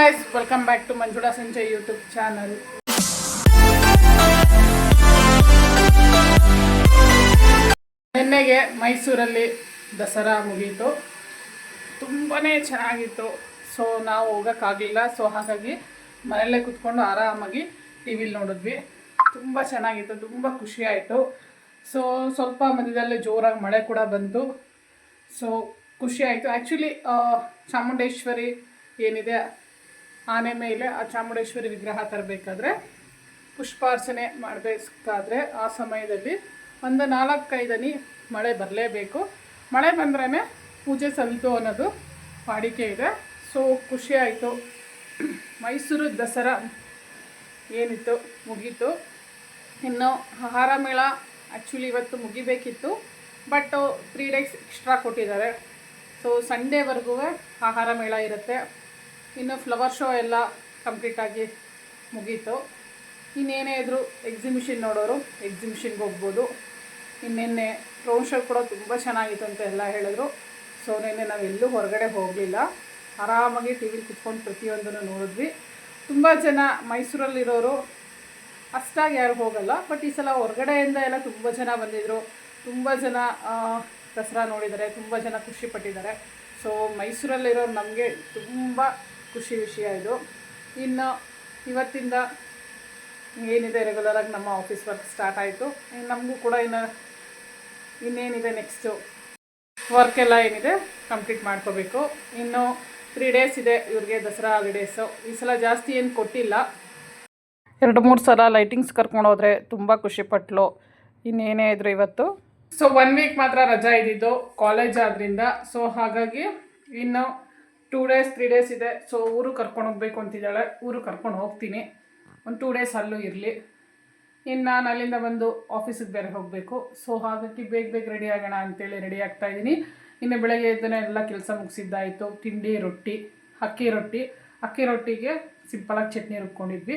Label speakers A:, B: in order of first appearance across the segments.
A: Guys welcome back to Manjula Sanjay YouTube channel ನಿನ್ನೆಗೆ ಮೈಸೂರಲ್ಲಿ ದಸರಾ ಮುಗೀತು. ತುಂಬಾ ಚೆನ್ನಾಗಿತ್ತು. ಸೊ ನಾವು ಹೋಗೋಕ್ಕಾಗಲಿಲ್ಲ ಸೊ ಹಾಗಾಗಿ ಮನೆಯಲ್ಲೇ ಕುತ್ಕೊಂಡು ಆರಾಮಾಗಿ ಟಿ ವಿಲಿ ನೋಡಿದ್ವಿ. ತುಂಬ ಚೆನ್ನಾಗಿತ್ತು. ತುಂಬ ಖುಷಿ ಆಯಿತು. ಸೊ ಸ್ವಲ್ಪ ಮಧ್ಯದಲ್ಲಿ ಜೋರಾಗಿ ಮಳೆ ಕೂಡ ಬಂತು. ಸೊ ಖುಷಿ ಆಯಿತು. ಆ್ಯಕ್ಚುಲಿ ಚಾಮುಂಡೇಶ್ವರಿ ಏನಿದೆ ಆನೆ ಮೇಲೆ ಆ ಚಾಮುಂಡೇಶ್ವರಿ ವಿಗ್ರಹ ತರಬೇಕಾದ್ರೆ ಪುಷ್ಪಾರ್ಚನೆ ಮಾಡಬೇಕಾದ್ರೆ ಆ ಸಮಯದಲ್ಲಿ ಒಂದು ನಾಲ್ಕೈದು ಮಳೆ ಬರಲೇಬೇಕು. ಮಳೆ ಬಂದ್ರೇ ಪೂಜೆ ಸಲ್ತು ಅನ್ನೋದು ವಾಡಿಕೆ ಇದೆ. ಸೊ, ಖುಷಿ ಆಯಿತು. ಮೈಸೂರು ದಸರಾ ಏನಿತ್ತು, ಮುಗೀತು. ಇನ್ನು ಆಹಾರ ಮೇಳ ಆ್ಯಕ್ಚುಲಿ ಇವತ್ತು ಮುಗಿಬೇಕಿತ್ತು. ಬಟ್ ತ್ರೀ ಡೇಸ್ ಎಕ್ಸ್ಟ್ರಾ ಕೊಟ್ಟಿದ್ದಾರೆ. ಸೊ ಸಂಡೇವರೆಗೂ ಆಹಾರ ಮೇಳ ಇರುತ್ತೆ. ಇನ್ನು ಫ್ಲವರ್ ಶೋ ಎಲ್ಲ ಕಂಪ್ಲೀಟಾಗಿ ಮುಗೀತು. ಇನ್ನೇನೇ ಇದ್ದರೂ ಎಕ್ಸಿಬಿಷನ್ ನೋಡೋರು ಎಕ್ಸಿಬಿಷನ್ಗೆ ಹೋಗ್ಬೋದು. ಇನ್ನೆನ್ನೆ ಡ್ರೋನ್ ಶೋ ಕೂಡ ತುಂಬ ಚೆನ್ನಾಗಿತ್ತು ಅಂತ ಎಲ್ಲ ಹೇಳಿದ್ರು. ಸೊ ನಿನ್ನೆ ನಾವೆಲ್ಲೂ ಹೊರಗಡೆ ಹೋಗಲಿಲ್ಲ. ಆರಾಮಾಗಿ ಟಿ ವಿಲಿ ಕುತ್ಕೊಂಡು ಪ್ರತಿಯೊಂದನ್ನು ನೋಡಿದ್ವಿ. ತುಂಬ ಜನ ಮೈಸೂರಲ್ಲಿರೋರು ಅಷ್ಟಾಗಿ ಯಾರು ಹೋಗಲ್ಲ. ಬಟ್ ಈ ಸಲ ಹೊರಗಡೆಯಿಂದ ಎಲ್ಲ ತುಂಬ ಜನ ಬಂದಿದ್ದರು ತುಂಬ ಜನ ದಸರಾ ನೋಡಿದ್ದಾರೆ. ತುಂಬ ಜನ ಖುಷಿಪಟ್ಟಿದ್ದಾರೆ ಸೊ ಮೈಸೂರಲ್ಲಿರೋರು ನಮಗೆ ತುಂಬ ಖುಷಿ ವಿಷಯ ಇದು. ಇನ್ನು ಇವತ್ತಿಂದ ಏನಿದೆ ರೆಗ್ಯುಲರಾಗಿ ನಮ್ಮ ಆಫೀಸ್ ವರ್ಕ್ ಸ್ಟಾರ್ಟ್ ಆಯಿತು. ನಮಗೂ ಕೂಡ ಇನ್ನು ಇನ್ನೇನಿದೆ ನೆಕ್ಸ್ಟು ವರ್ಕ್ ಎಲ್ಲ ಏನಿದೆ ಕಂಪ್ಲೀಟ್ ಮಾಡ್ಕೋಬೇಕು. ಇನ್ನು ತ್ರೀ ಡೇಸ್ ಇದೆ ಇವ್ರಿಗೆ ದಸರಾ ಹಾಲಿಡೇಸು ಈ ಸಲ ಜಾಸ್ತಿ ಏನು ಕೊಟ್ಟಿಲ್ಲ. ಎರಡು ಮೂರು ಸಲ ಲೈಟಿಂಗ್ಸ್ ಕರ್ಕೊಂಡು ಹೋದ್ರೆ ತುಂಬ ಖುಷಿಪಟ್ಲು ಇನ್ನೇನೇ ಇದ್ರು ಇವತ್ತು. ಸೊ ಒನ್ ವೀಕ್ ಮಾತ್ರ ರಜಾ ಇದ್ದಿದ್ದು ಕಾಲೇಜ್ ಆದ್ರಿಂದ. ಸೊ ಹಾಗಾಗಿ ಇನ್ನು ಟೂ ಡೇಸ್ ತ್ರೀ ಡೇಸ್ ಇದೆ. ಸೊ ಊರು ಕರ್ಕೊಂಡು ಹೋಗ್ಬೇಕು ಅಂತಿದ್ದಾಳೆ. ಊರು ಕರ್ಕೊಂಡು ಹೋಗ್ತೀನಿ. ಒಂದು ಟೂ ಡೇಸ್ ಅಲ್ಲೂ ಇರಲಿ. ಇನ್ನು ನಾನು ಅಲ್ಲಿಂದ ಬಂದು ಆಫೀಸಿಗೆ ಬೇರೆ ಹೋಗಬೇಕು. ಸೊ ಹಾಗಾಗಿ ಬೇಗ ಬೇಗ ರೆಡಿ ಆಗೋಣ ಅಂತೇಳಿ ರೆಡಿ ಆಗ್ತಾ ಇದ್ದೀನಿ. ಇನ್ನು ಬೆಳಗ್ಗೆ ಎದ್ದನೆ ಎಲ್ಲ ಕೆಲಸ ಮುಗಿಸಿದ್ದಾಯಿತು. ತಿಂಡಿ, ರೊಟ್ಟಿ, ಅಕ್ಕಿ ರೊಟ್ಟಿ. ಅಕ್ಕಿ ರೊಟ್ಟಿಗೆ ಸಿಂಪಲಾಗಿ ಚಟ್ನಿ ರುಬ್ಕೊಂಡಿದ್ವಿ.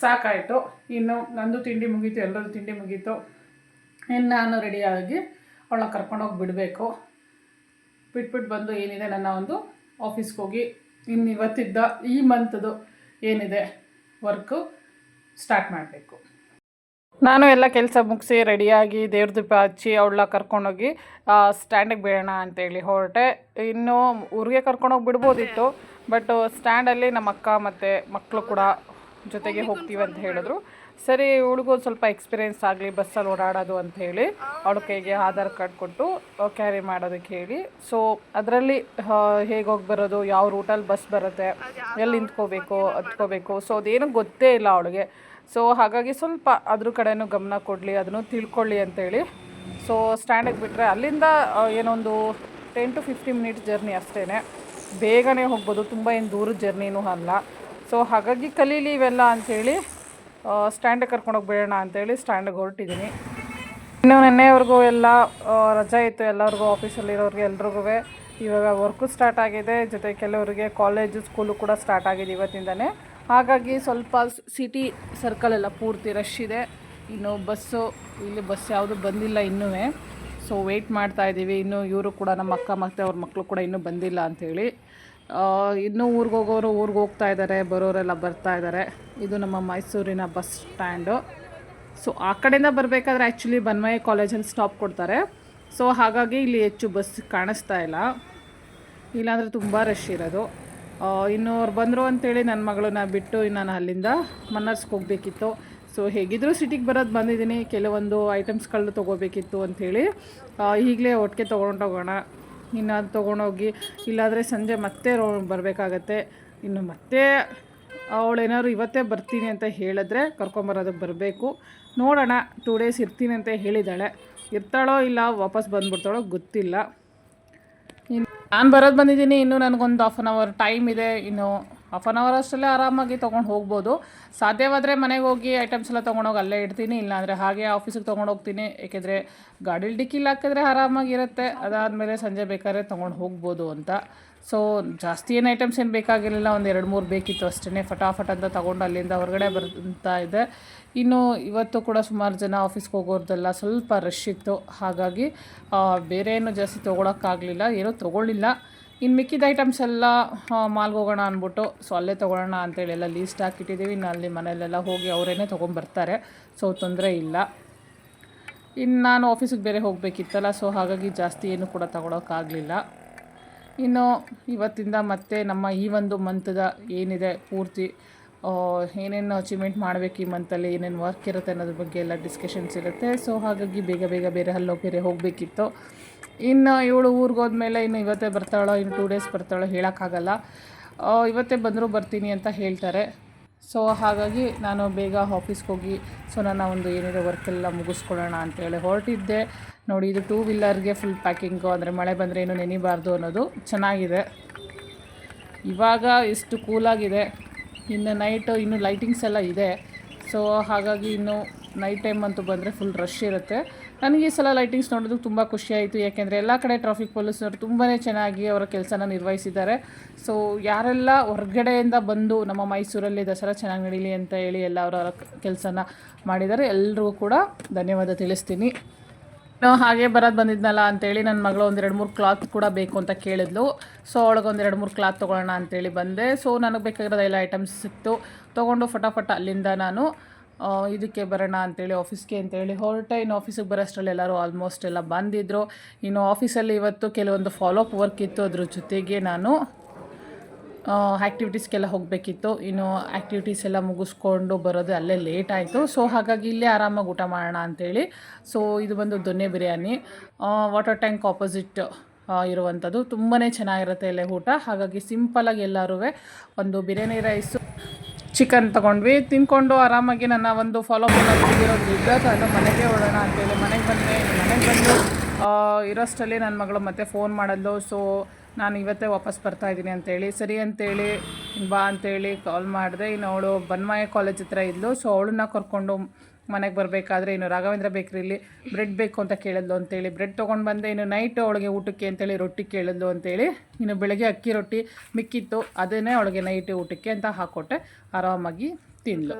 A: ಸಾಕಾಯಿತು. ಇನ್ನು ನಂದು ತಿಂಡಿ ಮುಗೀತು ಎಲ್ಲರೂ ತಿಂಡಿ ಮುಗೀತು. ಇನ್ನು ನಾನು ರೆಡಿಯಾಗಿ ಅವಳನ್ನ ಕರ್ಕೊಂಡೋಗಿ ಬಿಡಬೇಕು. ಬಿಟ್ಬಿಟ್ಟು ಬಂದು ಏನಿದೆ ನನ್ನ ಒಂದು ಆಫೀಸ್ಗೆ ಹೋಗಿ ಇನ್ನು ಇವತ್ತಿದ್ದ ಈ ಮಂತ್ದು ಏನಿದೆ ವರ್ಕು ಸ್ಟಾರ್ಟ್ ಮಾಡಬೇಕು. ನಾನು ಎಲ್ಲ ಕೆಲಸ ಮುಗಿಸಿ ರೆಡಿಯಾಗಿ ದೇವ್ರ ದೀಪ ಹಚ್ಚಿ ಅವಳ ಕರ್ಕೊಂಡೋಗಿ ಸ್ಟ್ಯಾಂಡಿಗೆ ಬೀಳೋಣ ಅಂತೇಳಿ ಹೊರಟೆ. ಇನ್ನು ಊರಿಗೆ ಕರ್ಕೊಂಡೋಗಿ ಬಿಡ್ಬೋದಿತ್ತು, ಬಟ್ ಸ್ಟ್ಯಾಂಡಲ್ಲಿ ನಮ್ಮ ಅಕ್ಕ ಮತ್ತು ಮಕ್ಕಳು ಕೂಡ ಜೊತೆಗೆ ಹೋಗ್ತೀವಿ ಅಂತ ಹೇಳಿದ್ರು. ಸರಿ ಇವಳಿಗೂ ಸ್ವಲ್ಪ ಎಕ್ಸ್ಪೀರಿಯೆನ್ಸ್ ಆಗಲಿ ಬಸ್ಸಲ್ಲಿ ಓಡಾಡೋದು ಅಂತ ಹೇಳಿ ಅವಳ ಕೈಗೆ ಆಧಾರ್ ಕಾರ್ಡ್ ಕೊಟ್ಟು ಕ್ಯಾರಿ ಮಾಡೋದಕ್ಕೆ ಹೇಳಿ. ಸೊ ಅದರಲ್ಲಿ ಹೇಗೆ ಹೋಗಿ ಬರೋದು ಯಾವ ರೂಟಲ್ಲಿ ಬಸ್ ಬರುತ್ತೆ ಎಲ್ಲಿ ನಿಂತ್ಕೋಬೇಕು ಹತ್ಕೋಬೇಕು. ಸೊ ಅದೇನು ಗೊತ್ತೇ ಇಲ್ಲ ಅವಳಿಗೆ. ಸೊ ಹಾಗಾಗಿ ಸ್ವಲ್ಪ ಅದ್ರ ಕಡೆನೂ ಗಮನ ಕೊಡಲಿ ಅದನ್ನು ತಿಳ್ಕೊಳ್ಳಿ ಅಂತೇಳಿ ಸೊ ಸ್ಟ್ಯಾಂಡಿಗೆ ಬಿಟ್ಟರೆ ಅಲ್ಲಿಂದ ಏನೊಂದು ten to fifty minutes journey ಅಷ್ಟೇ ಬೇಗನೆ ಹೋಗ್ಬೋದು ತುಂಬ ಏನು ದೂರದ ಜರ್ನಿನೂ ಅಲ್ಲ. ಸೊ ಹಾಗಾಗಿ ಕಲೀಲಿ ಇವೆಲ್ಲ ಅಂಥೇಳಿ ಸ್ಟ್ಯಾಂಡಿಗೆ ಕರ್ಕೊಂಡೋಗಿ ಬಿಡೋಣ ಅಂತೇಳಿ ಸ್ಟ್ಯಾಂಡಿಗೆ ಹೊರಟಿದ್ದೀನಿ ಇನ್ನು ನಿನ್ನೆವರೆಗೂ ಎಲ್ಲ ರಜಾ ಇತ್ತು ಎಲ್ಲರಿಗೂ ಆಫೀಸಲ್ಲಿರೋರಿಗೆ ಎಲ್ರಿಗೂ ಇವಾಗ ವರ್ಕು ಸ್ಟಾರ್ಟ್ ಆಗಿದೆ. ಜೊತೆ ಕೆಲವರಿಗೆ ಕಾಲೇಜು ಸ್ಕೂಲು ಕೂಡ ಸ್ಟಾರ್ಟ್ ಆಗಿದೆ ಇವತ್ತಿಂದನೇ. ಹಾಗಾಗಿ ಸ್ವಲ್ಪ ಸಿಟಿ ಸರ್ಕಲ್ ಎಲ್ಲ ಪೂರ್ತಿ ರಶ್ ಇದೆ. ಇನ್ನು ಬಸ್ಸು ಇಲ್ಲಿ ಬಸ್ ಯಾವುದು ಬಂದಿಲ್ಲ ಇನ್ನೂ ಸೊ ವೆಯ್ಟ್ ಮಾಡ್ತಾ ಇದ್ದೀವಿ ಇನ್ನು ಇವರು ಕೂಡ ನಮ್ಮ ಅಕ್ಕ ಮತ್ತು ಅವ್ರ ಮಕ್ಕಳು ಕೂಡ ಇನ್ನೂ ಬಂದಿಲ್ಲ ಅಂಥೇಳಿ ಇನ್ನೂ ಊರಿಗೆ ಹೋಗೋರು ಊರಿಗೆ ಹೋಗ್ತಾ ಇದ್ದಾರೆ ಬರೋರೆಲ್ಲ ಬರ್ತಾ ಇದ್ದಾರೆ ಇದು ನಮ್ಮ ಮೈಸೂರಿನ ಬಸ್ ಸ್ಟ್ಯಾಂಡು. ಸೊ ಆ ಕಡೆಯಿಂದ ಬರಬೇಕಾದ್ರೆ ಆ್ಯಕ್ಚುಲಿ ಬನ್ಮಯ ಕಾಲೇಜಲ್ಲಿ ಸ್ಟಾಪ್ ಕೊಡ್ತಾರೆ. ಸೊ ಹಾಗಾಗಿ ಇಲ್ಲಿ ಹೆಚ್ಚು ಬಸ್ ಕಾಣಿಸ್ತಾ ಇಲ್ಲ. ಇಲ್ಲಾಂದರೆ ತುಂಬ ರಶ್ ಇರೋದು. ಇನ್ನು ಅವ್ರು ಬಂದರು ಅಂತೇಳಿ ನನ್ನ ಮಗಳನ್ನ ಬಿಟ್ಟು ನಾನು ಅಲ್ಲಿಂದ ಮನ್ನರ್ಸ್ಗೆ ಹೋಗಬೇಕಿತ್ತು. ಸೊ ಹೇಗಿದ್ದರೂ ಸಿಟಿಗೆ ಬರೋದು ಬಂದಿದ್ದೀನಿ. ಕೆಲವೊಂದು ಐಟಮ್ಸ್ಗಳನ್ನ ತೊಗೋಬೇಕಿತ್ತು ಅಂಥೇಳಿ ಈಗಲೇ ಒಟ್ಟಿಗೆ ತೊಗೊಂಡೋಗೋಣ. ಇನ್ನು ಅದು ತೊಗೊಂಡೋಗಿ, ಇಲ್ಲಾದರೆ ಸಂಜೆ ಮತ್ತೆ ರೋ, ಬರಬೇಕಾಗತ್ತೆ. ಇನ್ನು ಮತ್ತೆ ಅವಳೇನಾದ್ರು ಇವತ್ತೇ ಬರ್ತೀನಿ ಅಂತ ಹೇಳಿದ್ರೆ ಕರ್ಕೊಂಬರೋದಕ್ಕೆ ಬರಬೇಕು. ನೋಡೋಣ ಟೂ ಡೇಸ್ ಇರ್ತೀನಿ ಅಂತ ಹೇಳಿದ್ದಾಳೆ. ಇರ್ತಾಳೋ ಇಲ್ಲ, ವಾಪಸ್ ಬಂದ್ಬಿಡ್ತಾಳೋ ಗೊತ್ತಿಲ್ಲ. ಇನ್ನು ನಾನು ಬರೋದು ಬಂದಿದ್ದೀನಿ, ಇನ್ನು ನನಗೊಂದು ಹಾಫ್ ಆನ್ ಅವರ್ ಟೈಮ್ ಇದೆ, ಇನ್ನು ಹಾಫ್ ಆನ್ ಅವರ್ ಅಷ್ಟರಲ್ಲೇ ಆರಾಮಾಗಿ ತೊಗೊಂಡು ಹೋಗ್ಬೋದು. ಸಾಧ್ಯವಾದರೆ ಮನೆಗೆ ಹೋಗಿ ಐಟಮ್ಸ್ ಎಲ್ಲ ತೊಗೊಂಡೋಗಿ ಅಲ್ಲೇ ಇಡ್ತೀನಿ, ಇಲ್ಲಾಂದರೆ ಹಾಗೆ ಆಫೀಸಿಗೆ ತೊಗೊಂಡು ಹೋಗ್ತೀನಿ. ಏಕೆಂದರೆ ಗಾಡೀಲಿ ಡಿಕ್ಕಿಲಿ ಹಾಕಿದ್ರೆ ಆರಾಮಾಗಿರುತ್ತೆ ಅದಾದಮೇಲೆ ಸಂಜೆ ಬೇಕಾದ್ರೆ ತೊಗೊಂಡು ಹೋಗ್ಬೋದು ಅಂತ. ಸೊ ಜಾಸ್ತಿ ಏನು ಐಟಮ್ಸ್ ಏನು ಬೇಕಾಗಿರಲಿಲ್ಲ, ಒಂದು ಎರಡು ಮೂರು ಬೇಕಿತ್ತು ಅಷ್ಟೇ ಫಟಾಫಟ್ ಅಂತ ತೊಗೊಂಡು ಅಲ್ಲಿಂದ ಹೊರಗಡೆ ಬರ್ತಾ ಇದೆ ಇನ್ನು ಇವತ್ತು ಕೂಡ ಸುಮಾರು ಜನ ಆಫೀಸ್ಗೆ ಹೋಗೋರ್ದೆಲ್ಲ ಸ್ವಲ್ಪ ರಶ್ ಇತ್ತು. ಹಾಗಾಗಿ ಬೇರೆ ಏನು ಜಾಸ್ತಿ ತೊಗೊಳಕ್ಕಾಗಲಿಲ್ಲ, ಏನೂ ತೊಗೊಳ್ಳಿಲ್ಲ. ಇನ್ನು ಮಿಕ್ಕಿದ ಐಟಮ್ಸ್ ಎಲ್ಲ ಮಾಲ್ಗೆ ಹೋಗೋಣ ಅಂದ್ಬಿಟ್ಟು ಸೊ ಅಲ್ಲೇ ತೊಗೊಳ್ಳೋಣ ಅಂತೇಳಿ ಎಲ್ಲ ಲೀಸ್ಟ್ ಹಾಕಿಟ್ಟಿದ್ದೀವಿ. ಇನ್ನು ಅಲ್ಲಿ ಮನೇಲೆಲ್ಲ ಹೋಗಿ ಅವರೇನೆ ತೊಗೊಂಬರ್ತಾರೆ ಸೊ ತೊಂದರೆ ಇಲ್ಲ. ಇನ್ನು ನಾನು ಆಫೀಸಿಗೆ ಬೇರೆ ಹೋಗಬೇಕಿತ್ತಲ್ಲ ಸೊ ಹಾಗಾಗಿ ಜಾಸ್ತಿ ಏನು ಕೂಡ ತೊಗೊಳೋಕ್ಕಾಗಲಿಲ್ಲ ಇನ್ನು ಇವತ್ತಿಂದ ಮತ್ತೆ ನಮ್ಮ ಈ ಒಂದು ಮಂತ್ದ ಏನಿದೆ ಪೂರ್ತಿ ಏನೇನು ಅಚೀವ್ಮೆಂಟ್ ಮಾಡಬೇಕು ಈ ಮಂತಲ್ಲಿ ಏನೇನು ವರ್ಕ್ ಇರುತ್ತೆ ಅನ್ನೋದ್ರ ಬಗ್ಗೆ ಎಲ್ಲ ಡಿಸ್ಕಷನ್ಸ್ ಇರುತ್ತೆ. ಸೊ ಹಾಗಾಗಿ ಬೇಗ ಬೇಗ ಬೇರೆ ಹಲ್ಲೋ ಬೇರೆ ಹೋಗಬೇಕಿತ್ತು. ಇನ್ನು ಇವಳು ಊರಿಗೆ ಹೋದ್ಮೇಲೆ ಇನ್ನು ಇವತ್ತೇ ಬರ್ತಾಳೋ, ಇನ್ನು ಟೂ ಡೇಸ್ ಬರ್ತಾಳೋ ಹೇಳೋಕ್ಕಾಗಲ್ಲ. ಇವತ್ತೇ ಬಂದರೂ ಬರ್ತೀನಿ ಅಂತ ಹೇಳ್ತಾರೆ. ಸೊ ಹಾಗಾಗಿ ನಾನು ಬೇಗ ಆಫೀಸ್ಗೆ ಹೋಗಿ ಸೊ ನನ್ನ ಒಂದು ಏನಿದೆ ವರ್ಕೆಲ್ಲ ಮುಗಿಸ್ಕೊಳ್ಳೋಣ ಅಂತೇಳಿ ಹೊರಟಿದ್ದೆ. ನೋಡಿ, ಇದು ಟೂ ವೀಲರ್ಗೆ ಫುಲ್ ಪ್ಯಾಕಿಂಗು ಅಂದರೆ ಮಳೆ ಬಂದರೆ ಏನು ನೆನಿಬಾರ್ದು ಅನ್ನೋದು ಚೆನ್ನಾಗಿದೆ. ಇವಾಗ ಇಷ್ಟು ಕೂಲಾಗಿದೆ ಇನ್ನು ನೈಟು ಇನ್ನು ಲೈಟಿಂಗ್ಸ್ ಎಲ್ಲ ಇದೆ. ಸೊ ಹಾಗಾಗಿ ಇನ್ನು ನೈಟ್ ಟೈಮ್ ಅಂತೂ ಬಂದರೆ ಫುಲ್ ರಶ್ ಇರುತ್ತೆ. ನನಗೆ ಈ ಸಲ ಲೈಟಿಂಗ್ಸ್ ನೋಡೋದಕ್ಕೆ ತುಂಬ ಖುಷಿಯಾಯಿತು ಯಾಕೆಂದರೆ ಎಲ್ಲ ಕಡೆ ಟ್ರಾಫಿಕ್ ಪೊಲೀಸರು ತುಂಬಾ ಚೆನ್ನಾಗಿ ಅವರ ಕೆಲಸನ ನಿರ್ವಹಿಸಿದ್ದಾರೆ. ಸೊ ಯಾರೆಲ್ಲ ಹೊರಗಡೆಯಿಂದ ಬಂದು ನಮ್ಮ ಮೈಸೂರಲ್ಲಿ ದಸರಾ ಚೆನ್ನಾಗಿ ನಡೀಲಿ ಅಂತ ಹೇಳಿ ಎಲ್ಲ ಅವರ ಕೆಲಸನ ಮಾಡಿದ್ದಾರೆ ಎಲ್ಲರಿಗೂ ಕೂಡ ಧನ್ಯವಾದ ತಿಳಿಸ್ತೀನಿ. ನಾವು ಹಾಗೆ ಬರೋದು ಬಂದಿದ್ನಲ್ಲ ಅಂತೇಳಿ ನನ್ನ ಮಗಳು ಒಂದೆರಡು ಮೂರು ಕ್ಲಾತ್ ಕೂಡ ಬೇಕು ಅಂತ ಕೇಳಿದ್ಲು. ಸೊ ಅವಳಿಗೆ ಒಂದೆರಡು ಮೂರು ಕ್ಲಾತ್ ತೊಗೊಳ್ಳೋಣ ಅಂತೇಳಿ ಬಂದೆ. ಸೊ ನನಗೆ ಬೇಕಾಗಿರೋದು ಎಲ್ಲ ಐಟಮ್ಸ್ ಸಿಕ್ತು. ತೊಗೊಂಡು ಫಟಾಫಟ ಅಲ್ಲಿಂದ ನಾನು ಇದಕ್ಕೆ ಬರೋಣ ಅಂತೇಳಿ ಆಫೀಸ್ಗೆ ಅಂತೇಳಿ ಹೊರಟೆ. ಇನ್ನು ಆಫೀಸಿಗೆ ಬರೋಷ್ಟರಲ್ಲಿ ಎಲ್ಲರೂ ಆಲ್ಮೋಸ್ಟ್ ಎಲ್ಲ ಬಂದಿದ್ದರು ಇನ್ನು ಆಫೀಸಲ್ಲಿ ಇವತ್ತು ಕೆಲವೊಂದು ಫಾಲೋಅಪ್ ವರ್ಕ್ ಇತ್ತು ಅದ್ರ ಜೊತೆಗೆ ನಾನು ಆ್ಯಕ್ಟಿವಿಟೀಸ್ಗೆಲ್ಲ ಹೋಗಬೇಕಿತ್ತು. ಇನ್ನು ಆ್ಯಕ್ಟಿವಿಟೀಸ್ ಎಲ್ಲ ಮುಗಿಸ್ಕೊಂಡು ಬರೋದು ಅಲ್ಲೇ ಲೇಟ್ ಆಯಿತು. ಸೊ ಹಾಗಾಗಿ ಇಲ್ಲೇ ಆರಾಮಾಗಿ ಊಟ ಮಾಡೋಣ ಅಂತೇಳಿ. ಸೊ ಇದು ಬಂದು ದೊನ್ನೆ ಬಿರಿಯಾನಿ. ವಾಟರ್ ಟ್ಯಾಂಕ್ ಆಪೋಸಿಟ್ ಇರುವಂಥದ್ದು. ತುಂಬಾ ಚೆನ್ನಾಗಿರುತ್ತೆ ಇಲ್ಲೇ ಊಟ. ಹಾಗಾಗಿ ಸಿಂಪಲಾಗಿ ಎಲ್ಲರೂ ಒಂದು ಬಿರಿಯಾನಿ ರೈಸು ಚಿಕನ್ ತೊಗೊಂಡ್ವಿ. ತಿನ್ಕೊಂಡು ಆರಾಮಾಗಿ ನನ್ನ ಒಂದು ಫಾಲೋ ಇದ್ದ ನಾನು ಮನೆಗೆ ಹೋಗೋಣ ಅಂತೇಳಿ ಮನೆಗೆ ಬಂದೆ ಮನೆಗೆ ಬಂದು ಇರೋಷ್ಟರಲ್ಲಿ ನನ್ನ ಮಗಳು ಮತ್ತೆ ಫೋನ್ ಮಾಡಲು ಸೊ ನಾನು ಇವತ್ತೇ ವಾಪಸ್ ಬರ್ತಾ ಇದ್ದೀನಿ ಅಂತೇಳಿ. ಸರಿ ಅಂತೇಳಿ, ಬಾ ಅಂತೇಳಿ ಕಾಲ್ ಮಾಡಿದೆ. ಇನ್ನು ಅವಳು ಬನ್ಮಾಯ ಕಾಲೇಜ್ ಹತ್ರ ಇದ್ಲು. ಸೊ ಅವಳನ್ನ ಕರ್ಕೊಂಡು ಮನೆಗೆ ಬರಬೇಕಾದ್ರೆ ಇನ್ನು ರಾಘವೇಂದ್ರ ಬೇಕ್ರಿಲಿ ಬ್ರೆಡ್ ಬೇಕು ಅಂತ ಕೇಳಿದ್ಲು ಅಂತೇಳಿ. ಬ್ರೆಡ್ ತೊಗೊಂಡು ಬಂದೆ. ಇನ್ನು ನೈಟ್ ಅವಳಿಗೆ ಊಟಕ್ಕೆ ಅಂತೇಳಿ ರೊಟ್ಟಿ ಕೇಳಿದ್ಲು ಅಂತೇಳಿ. ಇನ್ನು ಬೆಳಗ್ಗೆ ಅಕ್ಕಿ ರೊಟ್ಟಿ ಮಿಕ್ಕಿತ್ತು. ಅದನ್ನೇ ಅವಳಿಗೆ ನೈಟ್ ಊಟಕ್ಕೆ ಅಂತ ಹಾಕ್ಕೊಟ್ಟೆ ಆರಾಮಾಗಿ ತಿಂದ್ಲು.